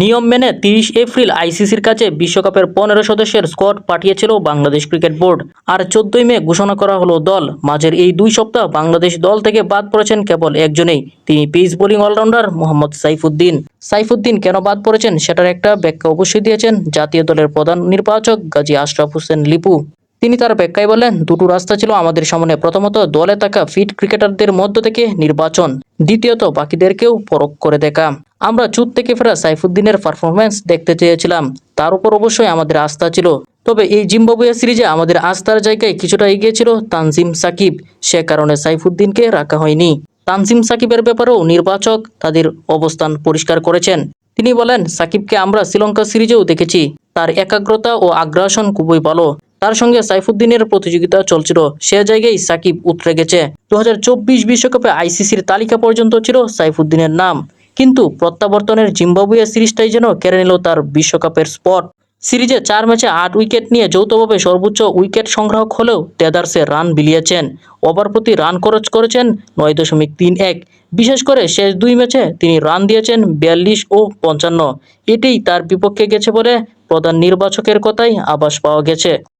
নিয়ম মেনে তিরিশ এপ্রিল আইসিসির কাছে বিশ্বকাপের পনেরো সদস্যের স্কোয়াড পাঠিয়েছিল বাংলাদেশ ক্রিকেট বোর্ড। আর চোদ্দই মে ঘোষণা করা হলো দল। মাঝের এই দুই সপ্তাহ বাংলাদেশ দল থেকে বাদ পড়েছেন কেবল একজনেই। তিনি pace bowling allrounder Mohammad Saifuddin. Saifuddin কেন বাদ পড়েছেন সেটার একটা ব্যাখ্যা অবশ্যই দিয়েছেন জাতীয় দলের প্রধান নির্বাচক গাজী আশরাফ হোসেন লিপু। তিনি তার ব্যাখ্যায় বলেন, দুটো রাস্তা ছিল আমাদের সামনে। প্রথমত, দলে থাকা ফিট ক্রিকেটারদের মধ্য থেকে নির্বাচন। দ্বিতীয়ত, বাকিদেরকেও পরখ করে দেখা। আমরা চুত থেকে ফেরা সাইফুদ্দিনের পারফরমেন্স দেখতে চেয়েছিলাম। তার উপর অবশ্যই আমাদের আস্থা ছিল। তবে এই জিম্বাবুয়ে সিরিজে আমাদের আস্থার জায়গায় কিছুটা এগিয়ে ছিল তানজিম সাকিব। সে কারণে সাইফুদ্দিনকে রাখা হয়নি। তানজিম সাকিবের ব্যাপারেও নির্বাচক তাদের অবস্থান পরিষ্কার করেছেন। তিনি বলেন, সাকিবকে আমরা শ্রীলঙ্কা সিরিজেও দেখেছি। তার একাগ্রতা ও আগ্রাসন খুবই ভালো। তার সঙ্গে সাইফুদ্দিনের প্রতিযোগিতা চলছিল। সে জায়গায় সাকিব উতরে গেছে। দু বিশ্বকাপে আইসিসির তালিকা পর্যন্ত ছিল সাইফুদ্দিনের নাম। কিন্তু প্রত্যাবর্তনের জিম্বাবুয়ে সিরিজটাই যেন কেড়ে নিল তার বিশ্বকাপের স্পট। সিরিজে চার ম্যাচে আট উইকেট নিয়ে যৌথভাবে সর্বোচ্চ উইকেট সংগ্রাহক হলেও টেদার্সে রান বিলিয়েছেন। ওভার প্রতি রান খরচ করেছেন নয় দশমিক তিন এক। বিশেষ করে শেষ দুই ম্যাচে তিনি রান দিয়েছেন বিয়াল্লিশ ও পঞ্চান্ন। এটাই তার বিপক্ষে গেছে বলে প্রধান নির্বাচকের কথাই আভাস পাওয়া গেছে।